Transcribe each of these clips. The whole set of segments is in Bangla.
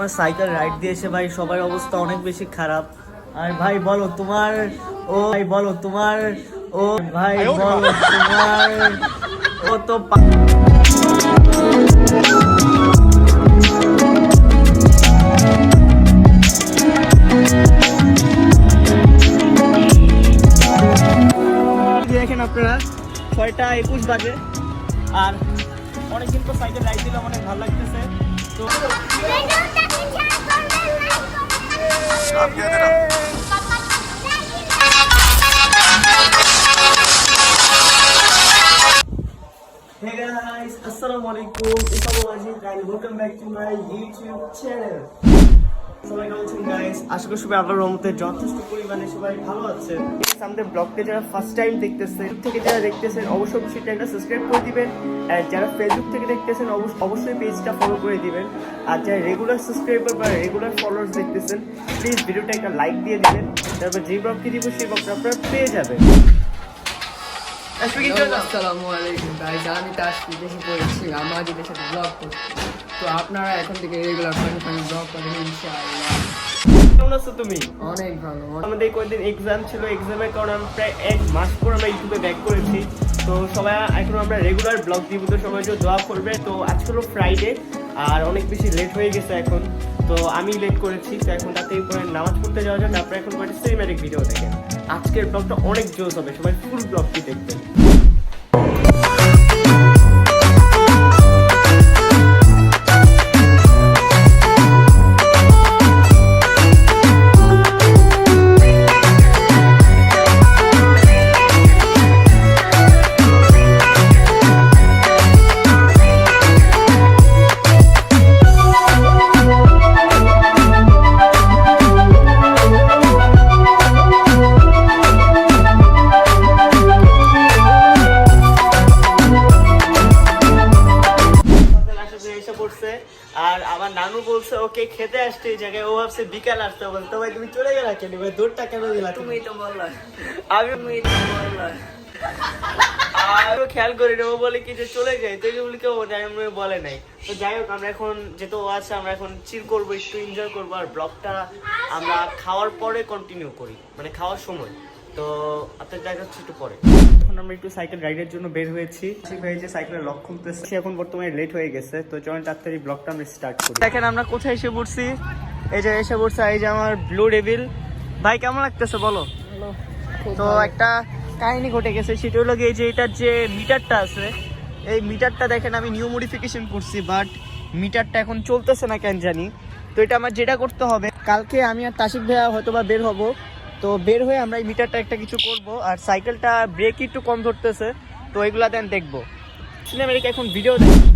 আমরা সাইকেল রাইড দিয়েছে ভাই। সবার অবস্থা অনেক বেশি খারাপ। আর ভাই বলো তোমার ও ভাই বলো তোমার ও ভাই বলো তোমার ও তো দেখেন আপনারা ছয়টা একুশ বাজে। আর অনেকদিন তো সাইকেল রাইড দিলাম অনেক ভালো লাগতেছে। Hey guys, Assalamu alaikum. It's Abu Ajid and welcome back to my YouTube channel. আশা ব্লগকে যারা ফার্স্ট টাইম দেখতেছেন যারা দেখতেছেন, অবশ্যই যারা ফেসবুক থেকে দেখতেছেন, অবশ্য- অবশ্যই পেজটা ফলো করে দিবেন। আর যারা রেগুলার সাবস্ক্রাইবার বা রেগুলার ফলোয়ার্স দেখতেছেন প্লিজ ভিডিওটা একটা লাইক দিয়ে দিবেন। তারপর যে ব্লগটি দিব, সেই ব্লগটা পেয়ে যাবেন। আসসালামু আলাইকুম গাইজ আমি তাসকি দেশে পড়েছি আমাদের দেশে ব্লগ করছি। তো আপনারা এখন থেকে রেগুলার ফানি ফানি ব্লগ করেন ইনশাআল্লাহ। কেমন আছো তুমি? অনেক ভালো। আমাদের কয়েকদিন এক্সাম ছিল এক্সামের কারণে আমরা প্রায় এক মাস পর আমরা ইউটিউবে ব্যাক করেছি। তো সবাই এখন আমরা রেগুলার ব্লগ দিব তো সবাই যে দোয়া করবে। তো আজকে হলো ফ্রাইডে আর অনেক বেশি লেট হয়ে গেছে এখন। তো আমি লেট করেছি তো এখন তাতে পরে নামাজ পড়তে যাওয়া যায় তারপরে এখন কয়েকটা সিনেম্যাটিক ভিডিও দেখেন। আজকের ব্লগটা অনেক জোস হবে সবাই ফুল ব্লগটি দেখবেন বলছে ওকে খেতে আসতে এই জায়গায়। ও ভাবছে বিকাল আসতে বলতো ভাই তুমি চলে গেলা কেন? ভাই দৌড়টা কেন দিলা তুমি? তো বললা আমি তো বললা আরও খেয়াল করি না ও বলে কি যে চলে যাই? তো এগুলো কেউ আমি বলে নাই। তো যাই হোক আমরা এখন যেহেতু ও আছে আমরা এখন চিল করব একটু এনজয় করব। আর ব্লগটা আমরা খাওয়ার পরে কন্টিনিউ করি মানে খাওয়ার সময়। তো আপনার জায়গা হচ্ছে একটু পরে। এখন আমরা একটু সাইকেল রাইডের জন্য বের হয়েছি। ঠিক হয়ে যে সাইকেলের লক খুলতেছে। এখন বর্তমানে লেট হয়ে গেছে তো চলেন তাড়াতাড়ি ব্লগটা আমরা স্টার্ট করি। দেখেন আমরা কোথায় এসে পড়ছি। এই যে এসে পড়ছে এই যে আমার ব্লু ডেভিল ভাই কেমন লাগতেছে বলো? তো একটা কাহিনী ঘটে গেছে সেটা হলো গিয়ে যে এটার যে মিটারটা আছে এই মিটারটা দেখেন আমি নিউ মডিফিকেশন করছি বাট মিটারটা এখন চলতেছে না কেন জানি। তো এটা আমার যেটা করতে হবে কালকে আমি আর তাসিক ভাইয়া হয়তো বা বের হব। তো বের হয়ে আমরা এই মিটারটা একটা কিছু করব, আর সাইকেলটা ব্রেক একটু কম ধরতেছে, তো এগুলা দেন দেখব। সিনেমারিক এখন ভিডিও দেখ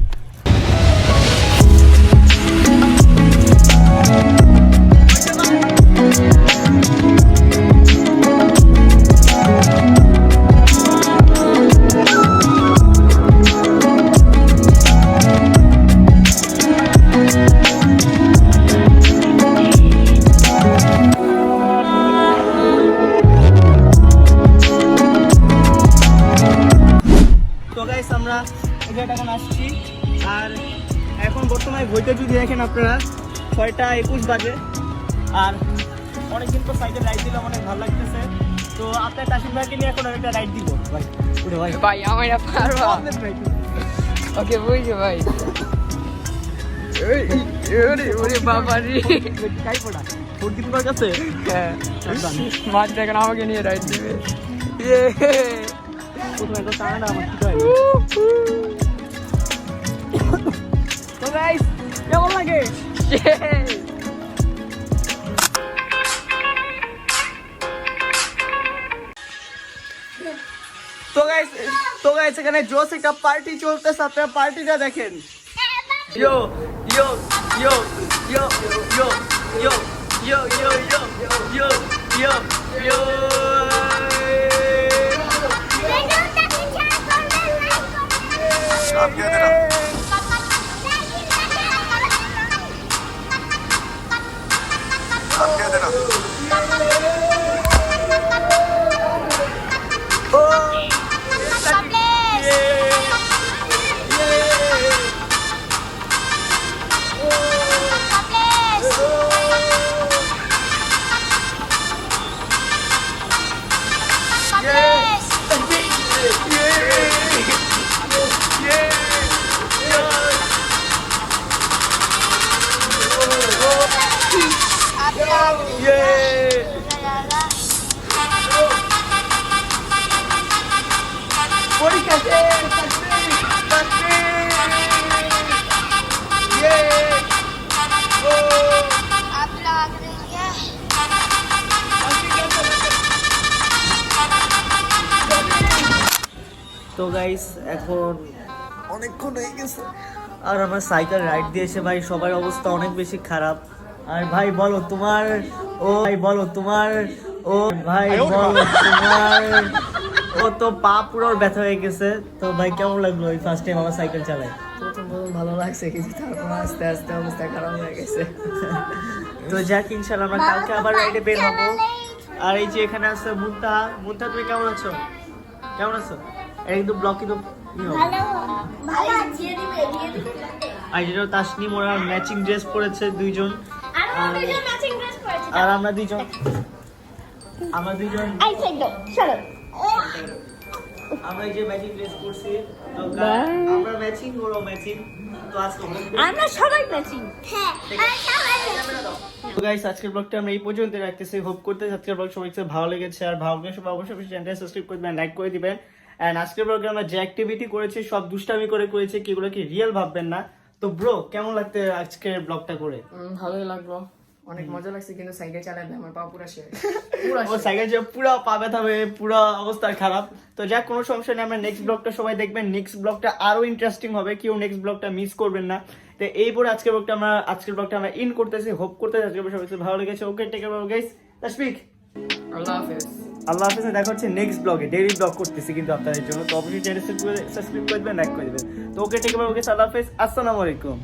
আমরা এখন আসছি। আর এখন বর্তমানে বইতে যদি দেখেন আপনারা। ছয়টা একুশ বাজে। আর অনেকদিন তো সাইকেল রাইড দিলাম অনেক ভালো লাগতেছে। তো আপনার কাশিম ভাইকে নিয়ে এখন একটা রাইড দিব। ভাই উঠে ভাই। ভাই আমার পারবা। ওকে বুঝছ ভাই? হ্যাঁ। দেখেন আমাকে নিয়ে রাইড দিবে। ইয়ে। প্রথমে তো টানাটা আমার ঠিক হয় তো গাইস তো গাইস এখানে জোস একটা পার্টি চলতেছে আপনারা পার্টিটা দেখেন ইয়ো ইয়ো ইয়ো ইয়ো ইয়ো ইয়ো ইয়ো ইয়ো ইয়ো ইয়ো ইয়ো পরীক্ষা তো গাইস এখন অনেকক্ষণ হয়ে গেছে। আর আমার সাইকেল রাইড দিয়েছে ভাই সবার অবস্থা অনেক বেশি খারাপ। আর ভাই বলো তোমার ও ভাই বলো তোমার ও ভাই বলো তোমার। ও তো পা পুরো ব্যথা হয়ে গেছে। তো ভাই কেমন লাগল ওই ফার্স্ট টাইম আমার সাইকেল প্রথম ভালো লাগছে কিন্তু তারপর আস্তে আস্তে অবস্থা খারাপ হয়ে গেছে। তো যাক ইনশাল্লাহ আমরা কালকে আবার রাইডে বের হব। আর এই যে এখানে আছে মুন্তা। মুন্তা তুমি কেমন আছো? কেমন আছো? এটা কিন্তু ব্লক কিন্তু আর যেটা তাসনিম ওরা ম্যাচিং ড্রেস পরেছে দুইজন। আর আমরা দুইজন আমরা দুইজন আমরা যে ম্যাচিং ড্রেস পরছি তো আমরা ম্যাচিং ওরাও ম্যাচিং তো আজকে আমরা সবাই ম্যাচিং হ্যাঁ তো গাইস আজকের ব্লগটা আমরা এই পর্যন্ত রাখতেছি। হোপ করতে আজকের ব্লগ সবাই ভালো লেগেছে। আর ভালো লাগলে সবাই অবশ্যই অবশ্যই চ্যানেলটা সাবস্ক্রাইব করবেন লাইক করে দিবেন। এন্ড আজকের ব্লগে আমরা যে অ্যাক্টিভিটি করেছি সব দুষ্টামি করে করেছি কি রিয়েল ভাববেন না। তো ব্রো কেমন লাগতে আজকের ব্লগটা করে? ভালোই লাগল। অনেক মজা লাগছে কিন্তু সাইকেল চালাতে আমার পা পুরা শেষ। পুরা ও সাইকেল যে পুরো পা ব্যথা হয়ে পুরো অবস্থা খারাপ। তো যাক কোনো সমস্যা নেই আমরা নেক্সট ব্লগটা সবাই দেখবেন। নেক্সট ব্লগটা আরও ইন্টারেস্টিং হবে কেউ নেক্সট ব্লগটা মিস করবেন না। তো এই পরে আজকের ব্লগটা আমরা আজকের ব্লগটা আমরা ইন করতেছি হোপ করতেছি আজকের ব্লগ সবাই ভালো লেগেছে। Okay take care guys speak আল্লাহ হাফেজ। আল্লাহ হাফিজ, দেখা হচ্ছে নেক্সট ব্লগে ডেইলি ব্লগ করতেছি কিন্তু আপনাদের জন্য। তো অবশ্যই চ্যানেল সাবস্ক্রাইব করে দিবেন লাইক করে দিবেন। তো ওকে ঠিক আছে ওকে আল্লাহ হাফিজ। আসসালামু আলাইকুম।